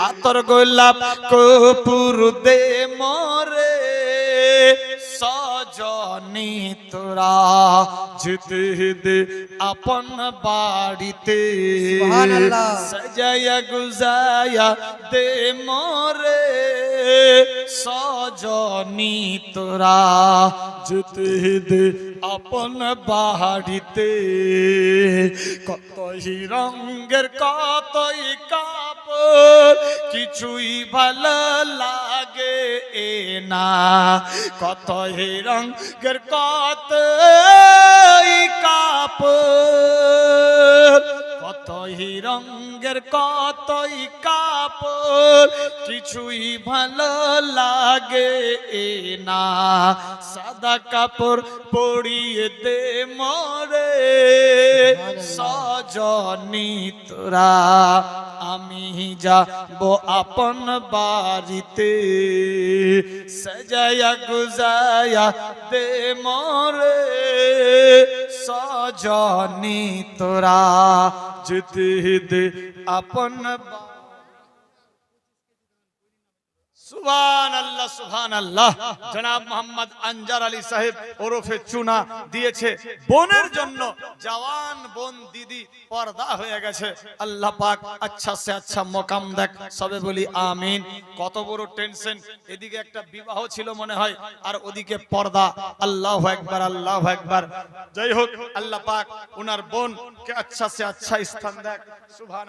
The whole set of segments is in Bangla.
আতর গোলাপ কপুর দে মরে সজনি তোরা যেতে দে আপন বাড়িতে। সুবহানাল্লাহ। গুজায়া দে মরে। সজনি তোরা যেতে দে আপন বাড়িতে। কতই রঙের কতই কাপড় কিছুই ভালো লাগে এ না। কতই রঙের কতই কাপড় কতই রঙের কতই কাপড় কিছুই ভালো লাগে এ না সাদা কাপড় পরিয়ে দে মরে সজনি তোরা আমি যাব আপন বাড়িতে। সজায়া গুজায়া দে মরে। সজনি তোরা যদি দে আপন বা- আচ্ছা আচ্ছা কত বড় টেনশন, এদিকে একটা বিবাহ ছিল মনে হয়, আর ওদিকে পর্দা। আল্লাহ একবার আল্লাহ একবার যাই হোক, আল্লাহ পাক উনার বোন কে আচ্ছা সে আচ্ছা স্থান দেখ।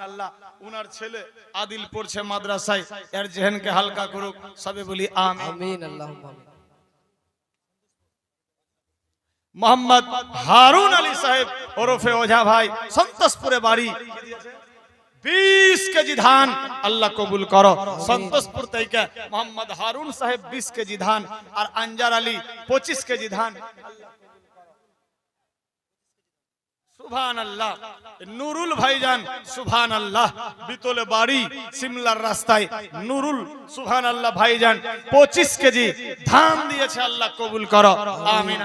আল্লাহ উনার ছেলে আদিল পড়ছে মাদ্রাসায়, এর জেহেনকে হালকা করুক। সবে বলি আমিন আমিন আল্লাহুম্মা আমিন মোহাম্মদ হারুন আলী সাহেব ওরফে ওঝা ভাই সন্তোষপুরে বাড়ি বিশ কেজি ধান আল্লাহ কবুল করো সন্তোষপুর থেকে মোহাম্মদ হারুন সাহেব বিশ কেজি ধান আর আনজার আলী পঁচিশ কেজি ধান নুরুল ভাইজান আল্লাহ বিতলে বাড়ি, সিমলার রাস্তায়। নুরুল আল্লাহ ভাইজান, পঁচিশ কেজি ধান দিয়েছে আল্লাহ কবুল আমিন।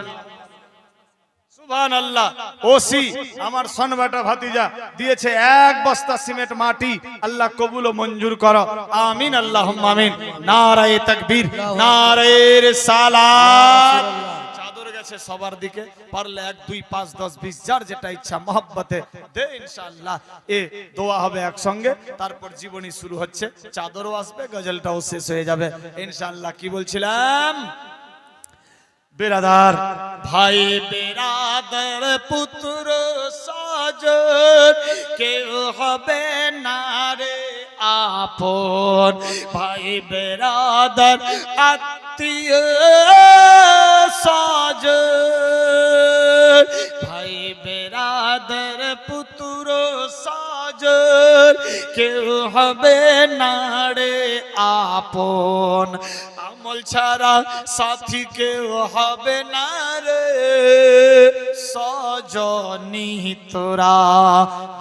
ওসি, আমার সনবাটা ভাতিজা, দিয়েছে এক বস্তা সিমেন্ট মাটি। আল্লাহ কবুল ও মঞ্জুর করো। আমিন আল্লাহ আমিন। নারায়ে তাকবীর, নারায়ে রিসালাত। গেছে সবার দিকে, পারলে এক, দুই, পাঁচ, দশ, বিশ, যার যেটা ইচ্ছা, মহব্বতে দে ইনশাআল্লাহ। এ দোয়া হবে একসঙ্গে, তারপর জীবনী শুরু হচ্ছে, চাদরও আসবে, গজলটাও শেষ হয়ে যাবে। ইনশাআল্লাহ, কি বলছিলাম? বেরাদার। ভাই বেরাদার পুত্র সাজন কেউ হবে না রে আপন ভাই বেরাদার আত্মীয় সাজ ভাই বেরাদার পুত্র সাজ কেউ হবে না রে আপন। আমল ছাড়া সাথী কেউ হবে না রে। সজনি তোরা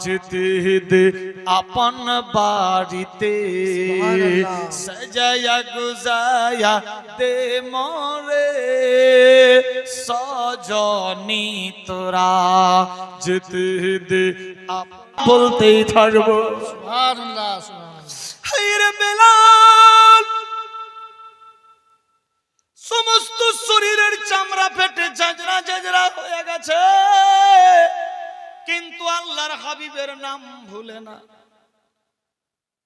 যেতে দে আপন বাড়িতে। সজায়া গুজায়া দে মরে। সজনি তোরা যেতে দে বলতেই থাকব। সুবহানাল্লাহ সুবহানাল্লাহ। বেলাল! সমস্ত শরীরের চামড়া ফেটে ঝাঁঝরা ঝাঁঝরা হয়ে গেছে। কিন্তু আল্লাহর হাবিবের নাম ভুলে না।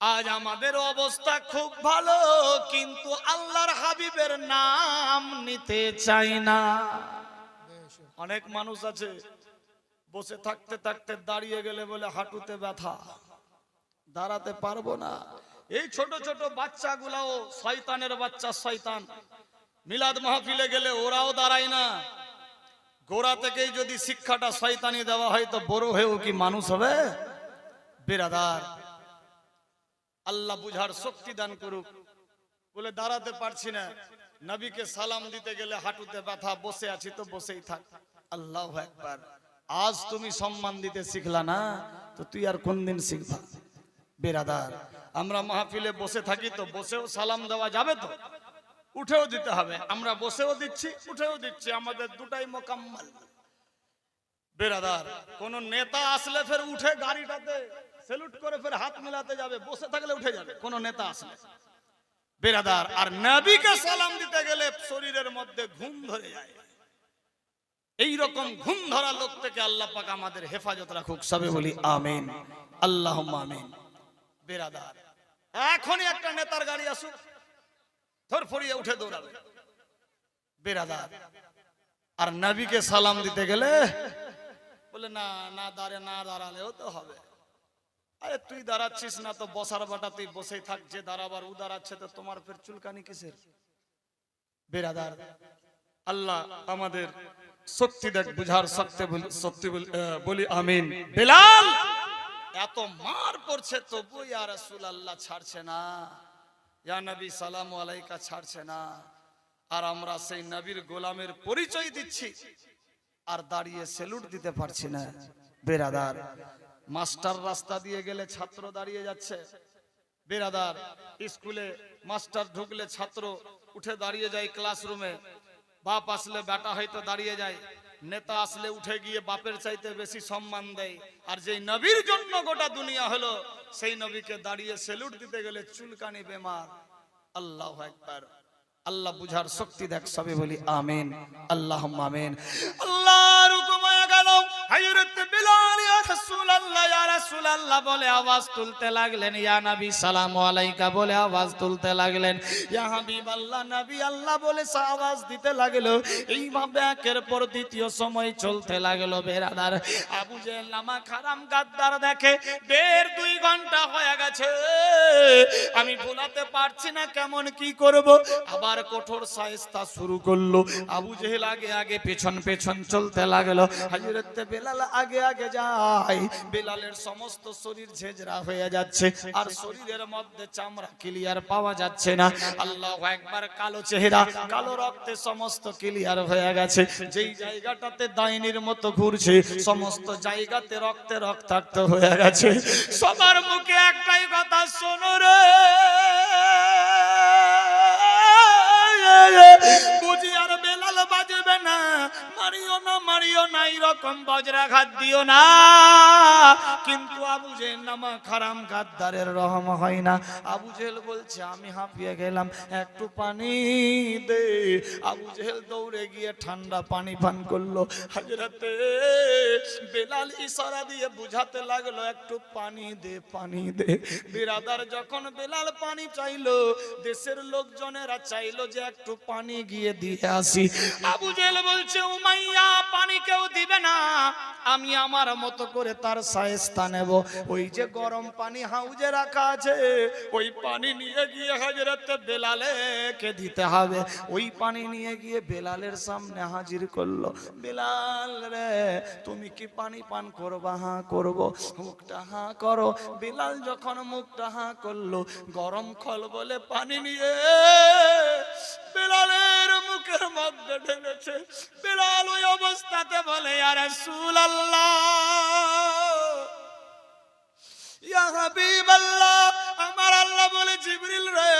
আজ আমাদের অবস্থা খুব ভালো, কিন্তু আল্লাহর হাবিবের নাম নিতে চাই না। অনেক মানুষ আছে, বসে থাকতে থাকতে দাঁড়িয়ে গেলে বলে, হাঁটুতে ব্যথা, দাঁড়াতে পারব না। এই ছোট ছোট বাচ্চাগুলাও শয়তানের বাচ্চা, শয়তান। মিলাদ মাহফিলে গেলে ওরাও দাঁড়ায় না। গোড়া থেকেই যদি শিক্ষাটা শয়তানি দেওয়া হয়, তো বড় হয়েও কি মানুষ হবে? বেরাদার। আল্লাহ বুঝার শক্তি দান করুক। বলে দাঁড়াতে পারছি না। নবীকে সালাম দিতে গেলে হাঁটুতে ব্যথা, বসে আছি তো বসেই থাক। আল্লাহ একবার আজ তুমি সম্মান দিতে শিখলা না, তো তুই আর কোন দিন শিখবা? বেরাদার। আমরা মাহফিলে বসে থাকি তো বসেও সালাম দেওয়া যাবে তো? উঠেও দিতে হবে। আমরা বসেও দিচ্ছি, উঠেও দিচ্ছি। আমাদের দুটাই মোকাম্মল। বেরাদার, কোন নেতা আসলে ফের উঠে গাড়িটাতে সেলুট করে ফের হাত মেলাতে যাবে। বসে থাকলে উঠে যাবে, কোন নেতা আসলে। বেরাদার, আর নবীকে সালাম দিতে গেলে শরীরের মধ্যে ঘুম ধরে যায়। এই রকম ঘুম ধরা লোক থেকে আল্লাহ পাক আমাদের হেফাজত রাখুক, সবে বলি আমিন। আল্লাহ আমিন। বেরাদার, এখনই একটা নেতার গাড়ি আসুক। ধর ফরিয়ে উঠে দৌড়াবে। বেরাদার। আর নবীকে সালাম দিতে গেলে বলে, না না দাঁড়ে, না দাঁড়ালেও তো হবে। আরে তুই দাঁড়াচ্ছিস না তো, বসার বাটা তুই বসেই থাক, যে দাঁড়াবার ও দাঁড়াচ্ছে তো তোমার ফের চুলকানি কিসের? বেরাদার, আল্লাহ আমাদের শক্তি দেখ, বুঝার বলি, সত্যি বলি আমিন। বেলাল, এত মার পড়ছে তবু ইয়া রাসূল আল্লাহ ছাড়ছে না। ইয়া নবী, সালাম আলাইকা ছাড়ছে না। আর আমরা সেই নবীর গোলামের পরিচয় দিচ্ছি। আর দাঁড়িয়ে সেলুট দিতে পারছি না, বেরাদার। মাস্টার রাস্তা দিয়ে গেলে ছাত্র দাঁড়িয়ে যাচ্ছে। বেরাদার, স্কুলে মাস্টার ঢুকলে ছাত্র উঠে দাঁড়িয়ে যায় ক্লাসরুমে বাপ আসলে বেটা হয়তো দাঁড়িয়ে যায়। নেতা আসলে উঠে গিয়ে বাপের চাইতে বেশি সম্মান দেয়। আর যেই নবীর জন্য গোটা দুনিয়া হলো, সেই নবীকে দাঁড়িয়ে সেলুট দিতে গেলে চুলকানি বেমার। আল্লাহ একবার আল্লাহ বুঝার শক্তি দেখ সবে বলি আমেন। আল্লাহ আমিন। ইয়া রাসূলুল্লাহ বলে আওয়াজ তুলতে লাগলেন, ইয়া নবী, সালাম আলাইকা বলে আওয়াজ তুলতে লাগলেন। ইয়া হাবিবাল্লাহ নবী, আল্লাহ বলে আওয়াজ দিতে লাগল। এইভাবে একের পর দ্বিতীয় সময় চলতে লাগল, বেরাদার। আবু নামা খারাম গাদ্দার দেখে দেড় দুই ঘণ্টা হয়ে গেছে। আমি ভুলাতে পারছি না কেমন কি করব। আবার কঠোর সায়স্তা শুরু করল। আবু জেহেল আগে আগে পেছন পেছন চলতে লাগল। হাজরত বেলাল আগে আগে যায়। বেলালের সমস্ত শরীর ঝেঁঝরা হয়ে যাচ্ছে আর শরীরের মধ্যে চামড়া ক্লিয়ার পাওয়া যাচ্ছে না। আল্লাহ একবার কালো চেহারা, কালো রক্তে সমস্ত ক্লিয়ার হয়ে গেছে। যেই জায়গাটাতে দাইনির মতো ঘুরছে, সমস্ত জায়গাতে রক্তে রক্তাক্ত হয়ে গেছে। সবার মুখে একটাই কথা, শোনো রে। বাজবে না, মারিও না মারিও না এরকম বজ্রাঘাত দিও না। কিন্তু আবু জেহেল নামা খারাম গাদ্দারের রহম হয় না। আবু জেহেল বলছে, আমি হাঁপিয়ে গেলাম, একটু পানি দে। আবু জেহেল দৌড়ে গিয়ে ঠান্ডা পানি পান করল। হাজরাতে বেলাল ইশারা দিয়ে বুঝাতে লাগল, একটু পানি দে পানি দে। বিরাদার যখন বেলাল পানি চাইলো, দেশের লোকজনেরা চাইলো যে একটু পানি গিয়ে দিয়ে আসি। আবু জেহেল বলছে, উমাইয়া, পানি কেউ দিবে না। আমি আমার মতো করে তার সায়স্তা নেব। ওই যে গরম পানি হাউজে রাখা আছে, ওই পানি নিয়ে গিয়ে হজরত বেলালেকে দিতে হবে। ওই পানি নিয়ে গিয়ে বেলালের সামনে হাজির করল। বেলাল রে, তুমি কি পানি পান করবা? হ্যাঁ করব। মুখটা হাঁ করো। বেলাল যখন মুখটা হাঁ করল, গরম খল বলে পানি নিয়ে বেলালের মুখের মধ্যে ঢেলেছে। বেলাল ওই অবস্থাতে বলে আর সুল ইয়া আমার আল্লাহ বলে জিবরিল রে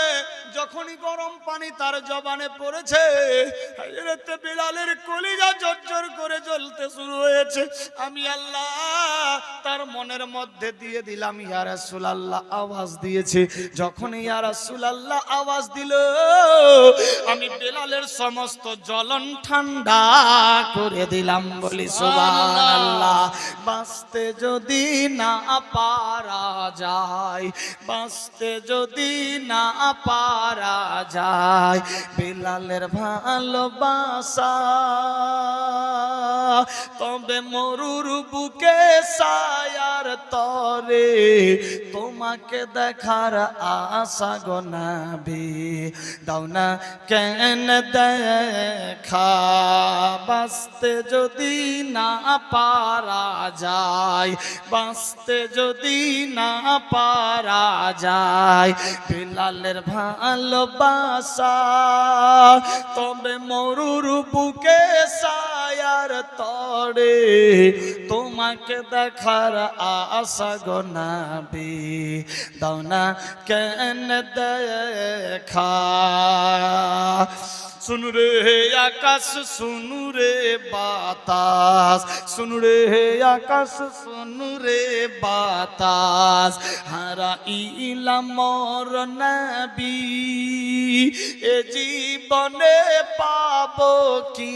যখনই গরম পানি তার জবানে পড়েছে বিলালের কলিজা জর্জর করে জ্বলতে শুরু হয়েছে। আমি আল্লাহ তার মনের মধ্যে দিয়ে দিলাম ইয়া রাসূলুল্লাহ আওয়াজ দিয়েছে। যখন ইয়া রাসূলুল্লাহ আওয়াজ দিল আমি বেলালের সমস্ত জ্বলন ঠান্ডা করে দিলাম বলি সুবহানাল্লাহ। বাঁচতে যদি না পারা যায়, বাঁচতে যদি না পারা যায়, বেলালের ভালোবাসা। তবে মরুর বুকে সায়ার তরে তোমাকে দেখার আশা গনাবি। দাও না কেন দেখা, বাঁচতে যদি না পারা যায়, বাঁচতে যদি না পারা যায়। বিলালের ভালোবাসা, তবে মরুর বুকে সায়ার তরে তোমাকে দেখার আশা গনাবি দাও না কেন দেখা? सुन रे आकाश सुन रे बातास सुन रे आकाश सुन रे বাতাস হারা ইলাম মোর নবী এ জীবনে পাবো কি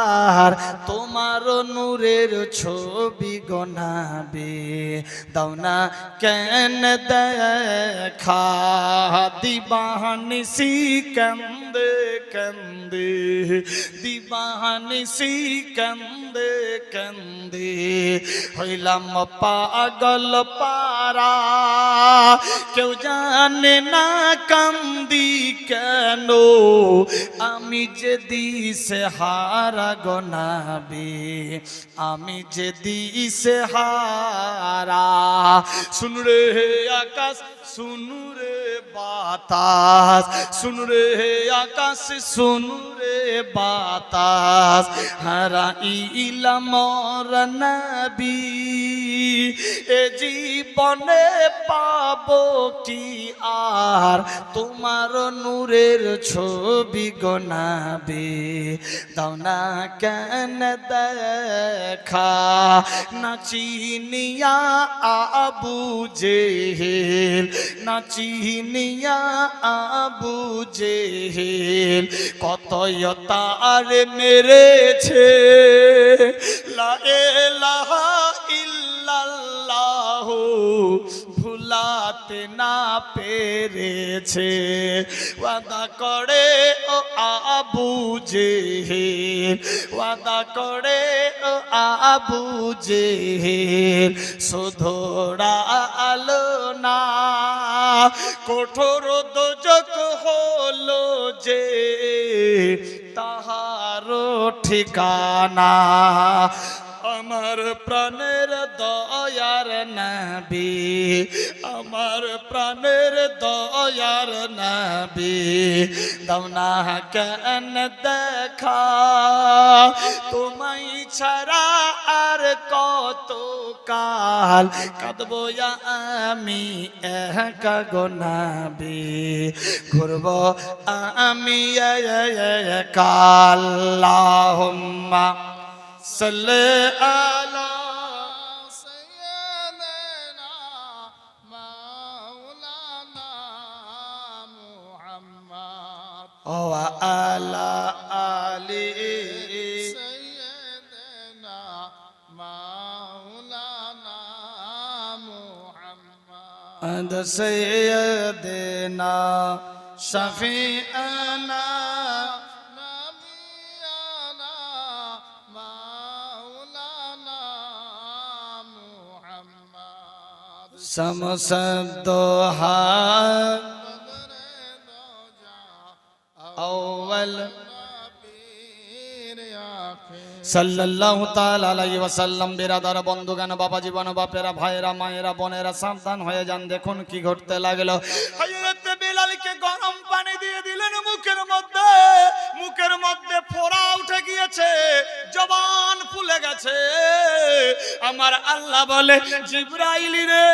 আর তোমার নূরের ছবি গনাবে দাও না কেন দেখা দিবাহানিসি কান্দে কান্দে দিবাহানিসি কান্দে কান্দে হইলাম পাগল পারা কেউ জানে না কান্দি কেন আমি যে দিশে হারা গনাবে আমি যে দিশে হারা শুন রে আকাশ শুন রে বাতাস শুন রে আকাশ শুন রে বাতাস হারা ইলাম নবী এ জীবনে পাবো কি আর তোমার নূরের ছবি গনাবে দাও না কেন দেখা নাচিনিয়া আবু জেহেল নাচিনিয়া আবু জেহেল কত তার মেরেছে? লা ইল্লাল্লাহ ভুলাতে না পেরেছে। ওয়াদা করে ও আবু জেহেল। ওয়াদা করে ও আবু জেহেল। সুধরা আলো না কঠোর দোজক হলো যে তাহারও ঠিকানা। আমার প্রাণের দয়ার নবী, আমার প্রাণের দয়ার নবী। দমনা কেন দেখা, তোমায় ছাড়া আর কত কাল? কাঁদবো আমি একা গোনাবি ঘুরব আমি কাল্লাহুম্মা صلي على سيدنا مولانا محمد. وعلى آله سيدنا مولانا محمد. عند سيدنا شفيعنا شمس الضحى بدر دوجا أول নবীর আখে সাল্লাল্লাহু তাআলা আলাইহি ওয়াসাল্লাম বিরাদার বন্ধুগান বাবা জীবন বাপেরা ভাইরা মায়েরা বোনেরা সাবধান হয়ে যান দেখুন কি ঘটতে লাগলো হযরত বিলালকে গরম পানি দিয়ে দিলেন মুখের মধ্যে মুখের মধ্যে ফোড়া উঠে গিয়েছে, জবান ফুলে গেছে। আমার আল্লাহ বলে, জিব্রাইল রে,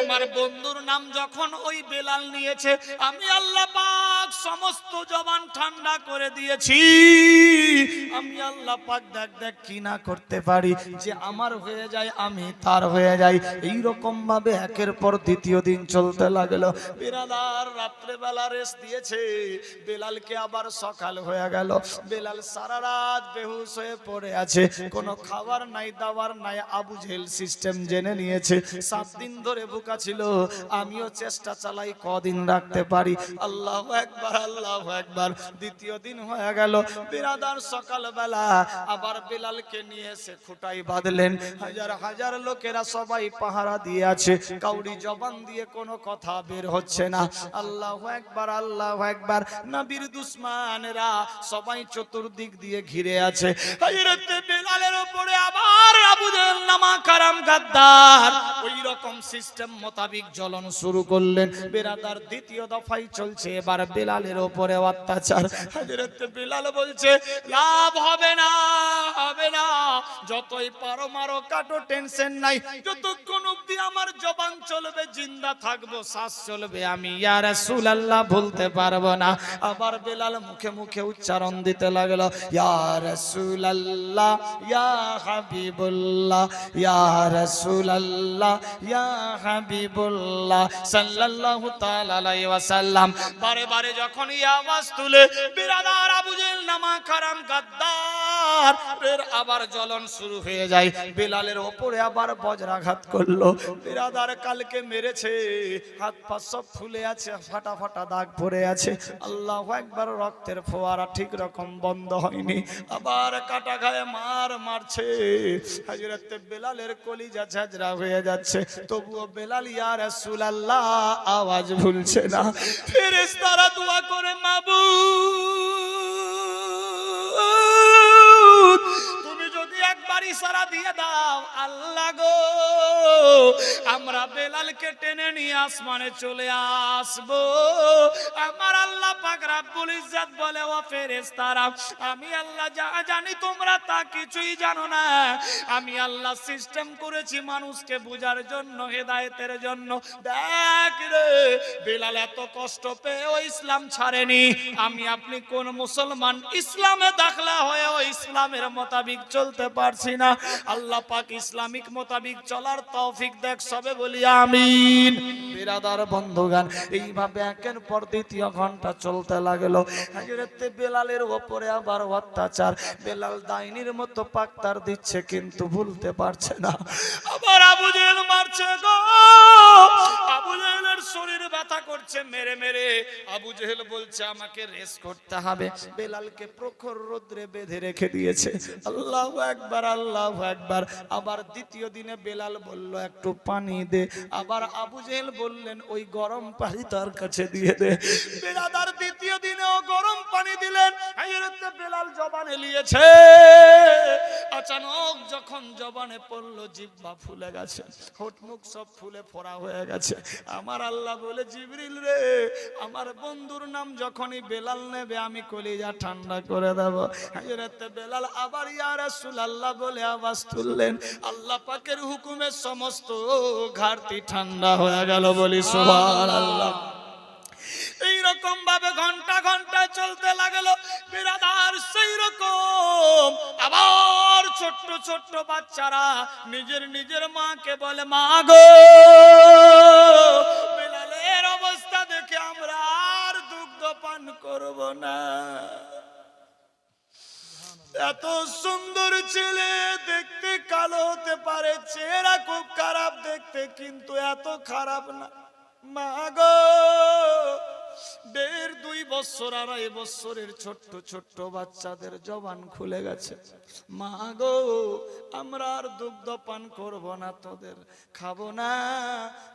আমার বন্ধুর নাম যখন ওই বেলাল নিয়েছে, আমি আল্লাহ সমস্ত জবান ঠান্ডা করে দিয়েছি। আমি আল্লাহ পাক দেখ দেখ কি না করতে পারি, যে আমার হয়ে যায়, আমি তার হয়ে যাই। এই রকম ভাবে একের পর দ্বিতীয় দিন চলতে লাগল। বিরাদার রাত্রে বেলা রেস্ট দিয়েছে। বেলালকে আবার সকাল হয়ে গেল। বেলাল সারা রাত বেহুশ হয়ে পড়ে আছে। কোনো খাবার নাই, দাবার নাই, আবু জেল সিস্টেম জেনে নিয়েছে। সাত দিন ধরে বোকা ছিল। আমিও চেষ্টা চালাই কদিন রাখতে পারি। আল্লাহ একবার আল্লাহ একবার দ্বিতীয় দিন হয়ে গেল। বিরাদার সকালবেলা আবার বেলালকে নিয়ে এসে খুঁটাই বাঁধলেন। হাজার হাজার লোকেরা সবাই পাহারা দিয়ে আছে। কাউরি জবান দিয়ে কোনো কথা বের হচ্ছে না। আল্লাহ একবার আল্লাহ একবার নবীর দুশ্মানেরা সবাই চতুর্দিক দিয়ে ঘিরে আছে। হযরত বেলালের উপরে আবার আবু জেহেল নামা কারাম গাদ্দার। ওই রকম সিস্টেম মোতাবিক জ্বলন শুরু করলেন। বেরাদার দ্বিতীয় দফাই চলছে। এবার বেলাল বেলালের ওপরে অত্যাচার। হযরত বেলাল বলছে, লাভ হবে না হবে না। যতই পারো মারো, কাটো, টেনশন নাই। যতক্ষণ অবধি আমার জবান চলবে, জিন্দা থাকব, শ্বাস চলবে, আমি ইয়া রাসূলুল্লাহ বলতে পারব না। আবার বেলাল মুখে মুখে উচ্চারণ দিতে লাগল, ইয়া রাসূলুল্লাহ, ইয়া হাবিবুল্লাহ, ইয়া রাসূলুল্লাহ, ইয়া হাবিবুল্লাহ, সাল্লাল্লাহু তাআলা আলাইহি ওয়াসাল্লাম। বারে বারে যখন এই আওয়াজ তুলে, বিরাদার নামা কারাম গাদ্দার। এর আবার জ্বলন শুরু হয়ে যায়। ওপরে আবার বজ্রাঘাত করল। বিরাদার কালকে মেরেছে। হাত পা সব ফুলে আছে, ফাটা ফাটা দাগ আছে। আল্লাহ একবার রক্তের ফোয়ারা ঠিক রকম বন্ধ হয়নি। আবার কাটা গায়ে মার মারছে। হাজরতে বেলালের কলিজা ঝাঁঝরা হয়ে যাচ্ছে। তবুও বেলাল, ইয়া রাসূলুল্লাহ, আওয়াজ ভুলছে না। ফেরেশতারা দোয়া করে মাবু তুমি যদি একবার ইশারা দিয়ে দাও, আল্লাহ গো, আমরা বেলালকে টেনে নিয়ে আসমানে চলে আসব। আমার আল্লাহ ইসলাম ছাড়েনি। আমি, আপনি কোন মুসলমান? ইসলামে দাখলা হয়ে ও ইসলামের মোতাবিক চলতে পারছি না। আল্লাহ পাক ইসলামিক মোতাবিক চলার তৌফিক দেখ, সবে বলি আমিন। বন্ধুগান এইভাবে একের পর দ্বিতীয় ঘণ্টা চলতে লাগল। বেলালের ওপরে আবার অত্যাচার। বেলাল দাইনির মতো পাকতার দিচ্ছে, কিন্তু ভুলতে পারছে না। আবার আবু জেহেল মারছে গো। আবু জেহেলের শরীর ব্যথা করছে, মেরে মেরে। আবু জেহেল বলছে, আমাকে রেস করতে হবে। বেলালকে প্রখর রোদ্রে বেঁধে রেখে দিয়েছে। আল্লাহ একবার আল্লাহ একবার আবার দ্বিতীয় দিনে বেলাল বলল, একটু পানি দে। আবার আবু জেহেল বললেন, ওই গরম পানি তার কাছে দিয়ে দে। বেলাদার দ্বিতীয় দিনেও গরম পানি দিলেন। হযরত বেলাল জবানে নিয়েছে আচানক যখন জবানে পড়ল জিহ্বা ফুলে গেছে। হোট মুখ সব ফুলে ফোড়া হয়ে গেছে। আমার আল্লাহ বলে, জিবরিল রে, আমার বন্ধুর নাম যখনই বেলাল নেবে, আমি কলিজা ঠান্ডা করে দেব। হযরত বেলাল আবার, ইয়া রাসূলুল্লাহ, বলে আওয়াজ তুললেন। আল্লাহ পাকের হুকুমে সমস্ত ঘাটতি ঠান্ডা হয়ে গেল বলি, সুবহানাল্লাহ। এইরকম ভাবে ঘণ্টা ঘণ্টা চলতে লাগল। বিরাদার সেই রকম আবার ছোট্ট ছোট্ট বাচ্চারা নিজের নিজের মাকে বলে, মা গো, বেলালের অবস্থা দেখে আমরা আর দুগ্ধ পান করব না। এত সুন্দর ছেলে দেখতে কালো হতে পারে, চেহারা খুব খারাপ দেখতে, কিন্তু এত খারাপ না। মা গো দেড় দুই বছর আড়াই বছরের ছোট্ট ছোট্ট বাচ্চাদের জবান খুলে গেছে। মা গো, আমরা আর দুগ্ধ পান করব না তোদের। খাব না।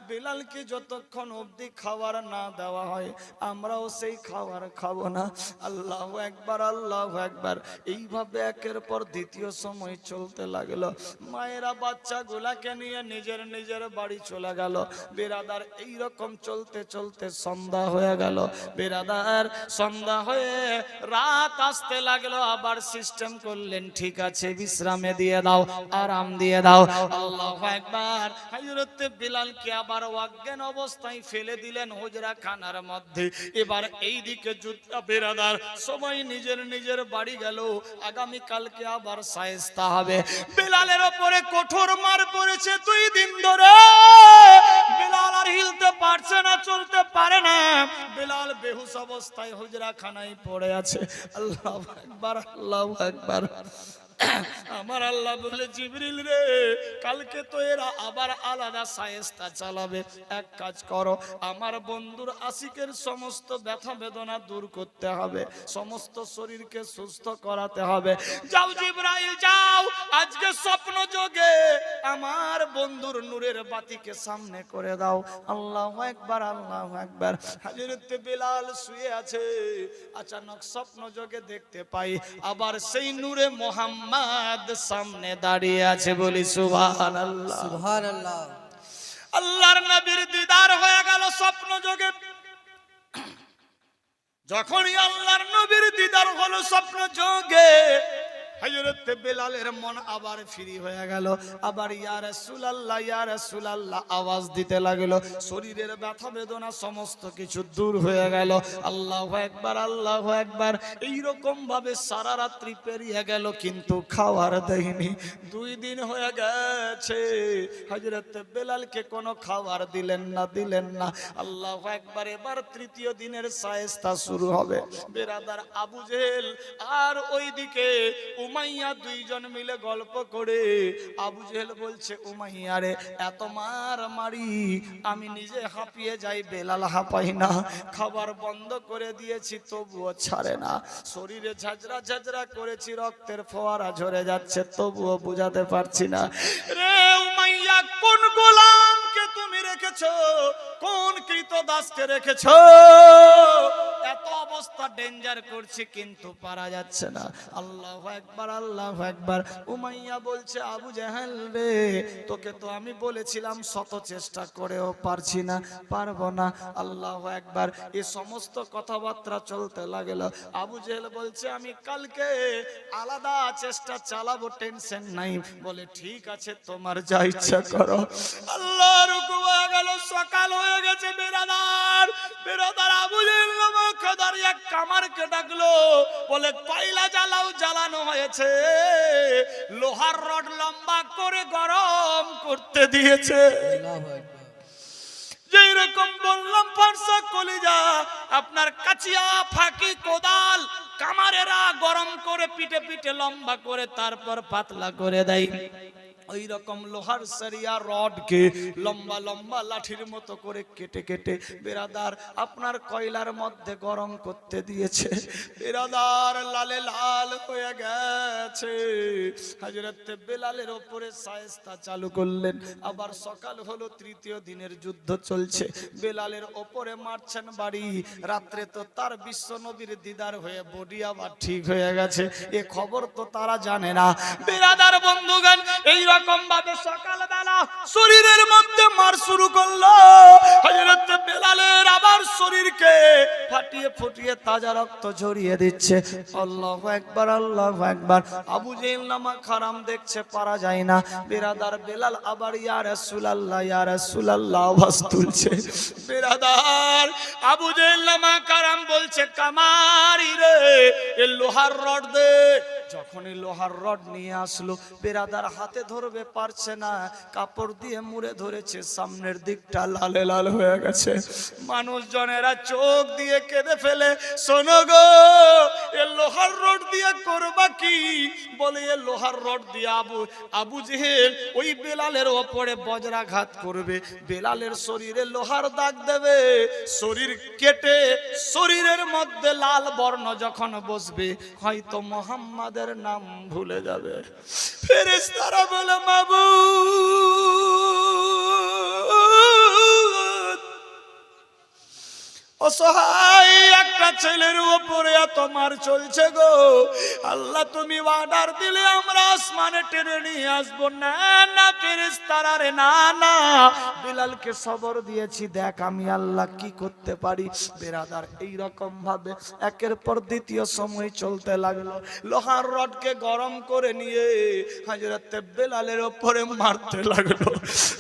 বিলালকে যতক্ষণ অবধি খাবার না দেওয়া হয়, আমরাও সেই খাবার খাব না। আল্লাহ একবার আল্লাহ একবার। এইভাবে একের পর দ্বিতীয় সময় চলতে লাগল। মায়েরা বাচ্চাগুলাকে নিয়ে নিজের নিজের বাড়ি চলে গেল। বেরাদার, এইরকম চলতে চলতে সন্ধ্যা হয়ে গেল। বেরাদার, সন্ধ্যা হয়ে রাত আসতে লাগল, আবার সিস্টেম করলেন, ঠিক আছে, বিশ্রামে দিয়ে দাও, আরাম দিয়ে দাও। আল্লাহ একবার হযরত বিলালকে আবার অজ্ঞান অবস্থায় ফেলে দিলেন হুজরা খানার মধ্যে। এবার এই দিকে যুদ্ধ, বেরাদার সবাই নিজের নিজের বাড়ি গেল, আগামী কালকে আবার সায়েস্তা হবে। বিলালের ওপরে কঠোর মার পড়েছে দুই দিন ধরে। বিলাল আর হিলতে পারছে না, চলতে পারে না। বিলাল বেহুস অবস্থায় হুজরা খানায় পড়ে আছে। আল্লাহ একবার আল্লাহ একবার আমার আল্লাহ বলে, জিবরিল রে, কালকে তো এরা আবার আলাদা সায়েস্তা চালাবে। এক কাজ করো, আমার বন্ধুর আশিকের সমস্ত ব্যথা বেদনা দূর করতে হবে। সমস্ত শরীরকে সুস্থ করাতে হবে। যাও জিব্রাইল, যাও। আজকে স্বপ্ন যোগে আমার বন্ধুর নূরের বাতিকে সামনে করে দাও। আল্লাহ একবার আল্লাহ একবার হাজিরত বেলাল শুয়ে আছে। আচানক স্বপ্ন যোগে দেখতে পাই। আবার সেই নূরে মোহাম্মদ সামনে দাঁড়িয়ে আছে বলি সুভান সুবহানাল্লাহ। আল্লাহর নবীর দিদার হয়ে গেল স্বপ্ন যোগে। যখনই আল্লাহর নবীর দিদার হলো স্বপ্ন যোগে বেলালের মন আবার ফ্রি হয়ে গেল। আবার আওয়াজ দিতে লাগল। শরীরের ব্যথা বেদনা সমস্ত কিছু দূর হয়ে গেল। সারা রাত্রি পেরিয়ে গেল, কিন্তু খাওয়ার দেয়নি। দুই দিন হয়ে গেছে। হযরত বেলালকে কোনো খাবার দিলেন না দিলেন না। আল্লাহ একবার এবার তৃতীয় দিনের সায়েস্তা শুরু হবে। বেরাদার আবু জেহেল আর ওইদিকে উমাইয়া দুইজন মিলে গল্প করে। আবু জেহেল বলছে, উমাইয়া রে, এত মার মারি, আমি নিজে হাঁপিয়ে যাই, বেলাল হাঁপাই না। খাবার বন্ধ করে দিয়েছি, তবুও ছাড়ে না। শরীরে ঝাঁঝরা ঝাঁঝরা করেছি, রক্তের ফোয়ারা ঝরে যাচ্ছে, তবুও বুঝাতে পারছি না। রে উমাইয়া, কোন গোলামকে তুমি রেখেছো? কোন কৃত দাসকে রেখেছো? এত অবস্থা ডেঞ্জার করছে, কিন্তু পারা যাচ্ছে না। আল্লাহ একবার আল্লাহ একবার উমাইয়া বলছে, আবু জাহাল রে, তোকে তো আমি বলেছিলাম, শত চেষ্টা করেও পারছি না, পারব না। আল্লাহ একবার এ সমস্ত কথাবার্তা চলতে লাগল। আবু জেহেল বলছে, আমি কালকে আলাদা চেষ্টা চালাবো, টেনশন নাই। বলে, ঠিক আছে, তোমার যা ইচ্ছা করো। আল্লাহ সকাল হয়ে গেছে, বেরাদার। বেরাদার আবু জেহেল এক কামারকে ডাকলো? বলে, কয়লা জ্বালাও, জ্বালানো হয়েছে। লোহার রড লম্বা করে গরম করতে দিয়েছে। যেই রকম বললাম, ফারসা কলিজা, আপনার কাচিয়া ফাঁকি কোদাল কামারেরা গরম করে পিঠে পিঠে লম্বা করে তারপর পাতলা করে দেয়। ওই রকম লোহার সারিয়া রডকে লম্বা লম্বা লাঠির মতো করে কেটে কেটে বেরাদার আপনার কয়লার মধ্যে গরম করতে দিয়েছে। বেরাদার লালে লাল হয়ে গেছে। হাজরত বেলালের ওপরে সায়েস্তা চালু করলেন। আবার সকাল হলো, তৃতীয় দিনের যুদ্ধ চলছে। বেলালের ওপরে মারছেন বাড়ি। রাত্রে তো তার বিশ্ব নবীর দিদার হয়ে বডি আবার ঠিক হয়ে গেছে। এ খবর তো তারা জানে না। বেরাদার বন্ধুগান এই রকম ভাবে সকালবেলা শরীরের মধ্যে মার শুরু করল। হযরত বেলালের আবার শরীরকে ফাটিয়ে ফুটিয়ে তাজা রক্ত ঝরিয়ে দিচ্ছে। আল্লাহ একবার আল্লাহ একবার আবু জেল নামা খারাম দেখছে, পারা যায় না। বেরাদার বেলাল আবার, ইয়া রাসূলুল্লাহ ইয়া রাসূলুল্লাহ, আওয়াজ তুলছে। বেরাদার আবু জেল নামা খারাম বলছে, কামারি রে, এ লোহার রড দে যখনই লোহার রড নিয়ে আসলো বেরাদার হাতে ধরবে, পারছে না। কাপড় দিয়ে মুড়ে ধরেছে, সামনের দিকটা লালে লাল হয়ে গেছে। মানুষজনেরা চোখ দিয়ে কেঁদে ফেলে, শোনো গো, এ লোহার রড দিয়ে করবা কি? বলে, এ লোহার রড দিয়ে আবু আবু জেহেল ওই বেলালের ওপরে বজ্রাঘাত করবে। বেলালের শরীরে লোহার দাগ দেবে, শরীর কেটে শরীরের মধ্যে লাল বর্ণ যখন বসবে, হয়তো মোহাম্মদের নাম ভুলে যাবে। ফেরেশতারা বলে মাবুদ অসহায় একটা ছেলের উপরে এত মার চলছে গো। আল্লাহ, তুমি অর্ডার দিলে আমরা আসমানে টেনে নিয়ে আসব। না না, ফেরেশতারা রে, না না। বিলালকে সবর দিয়েছি। দেখ, আমি আল্লাহ কি করতে পারি? বেরাদার এই রকম ভাবে একের পর দ্বিতীয় সময় চলতে লাগল। লোহার রডকে গরম করে নিয়ে হাজরাতে বেলালের ওপরে মারতে লাগল।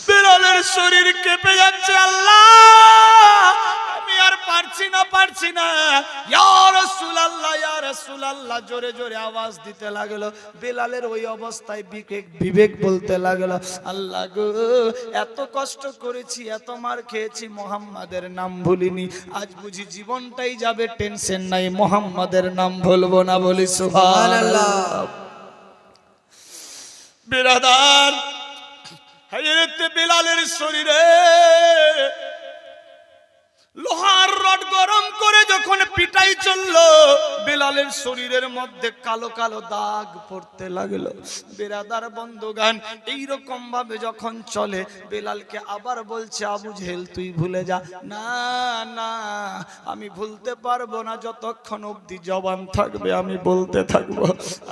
বেলালের শরীর কেঁপে যাচ্ছে, আল্লাহ! আমি আর পারছি না পারছি না। রাসূলুল্লাহ জোরে জোরে আওয়াজ দিতে লাগল। ওই অবস্থায় বিবেক বিবেক বলতে লাগল, আল্লাহ গো, এত কষ্ট করেছি, এত মার খেয়েছি নাম ভুলিনি। আজ বুঝি জীবনটাই যাবে, টেনশন নাই, মোহাম্মদের নাম ভুলবো না বলি, সুবহানাল্লাহ। বিরাদার হযরত বেলালের শরীরে লোহার রড গরম করে যখন পিটাই চলল, বেলালের শরীরের মধ্যে কালো কালো দাগ পড়তে লাগল। বেরাদার বন্ধুগান এইরকম ভাবে যখন চলে, বেলালকে আবার বলছে, আবু জেহেল, তুই ভুলে যা। না না, আমি ভুলতে পারব না, যতক্ষণ অবধি জবান থাকবে, আমি বলতে থাকব।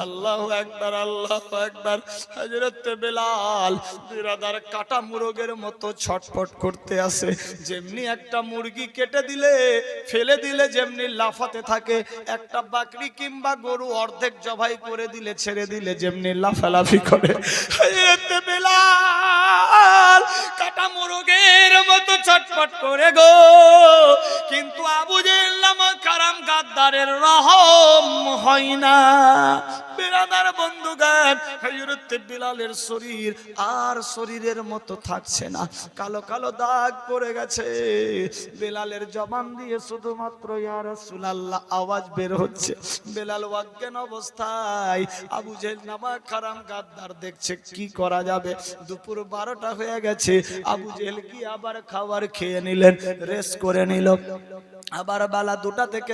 আল্লাহ একবার আল্লাহ একবার হজরত বেলাল বিরাদার কাটা মুরগের মতো ছটফট করতে আসে। যেমনি একটা মুরগি কেটে দিলে, ফেলে দিলে যেমনি লাফাতে থাকে, একটা বাকরি কিংবা গরু অর্ধেক জবাই করে দিলে, ছেড়ে দিলে যেমনি লাফালাফি করে। কাটা মোরগের মতো ছটফট করে গো। কিন্তু আবু জেহেল কারাম গাদ্দারের রহম হয় না। বিরাদার বন্ধুগান হযরতে বিলালের শরীর আর শরীরের মতো থাকছে না। কালো কালো দাগ পড়ে গেছে। বেলালের জবান দিয়ে শুধুমাত্র, ইয়া রাসূলুল্লাহ, আওয়াজ বের হচ্ছে। বেলাল অজ্ঞান অবস্থায় আবু জেল নামা খারাম গাদ্দার দেখছে, কি করা যাবে? দুপুর বারোটা হয়ে গেছে। আবু জেল কি আবার খাবার খেয়ে নিলেন? রেস্ট করে নিল। আবার বেলা দুটা থেকে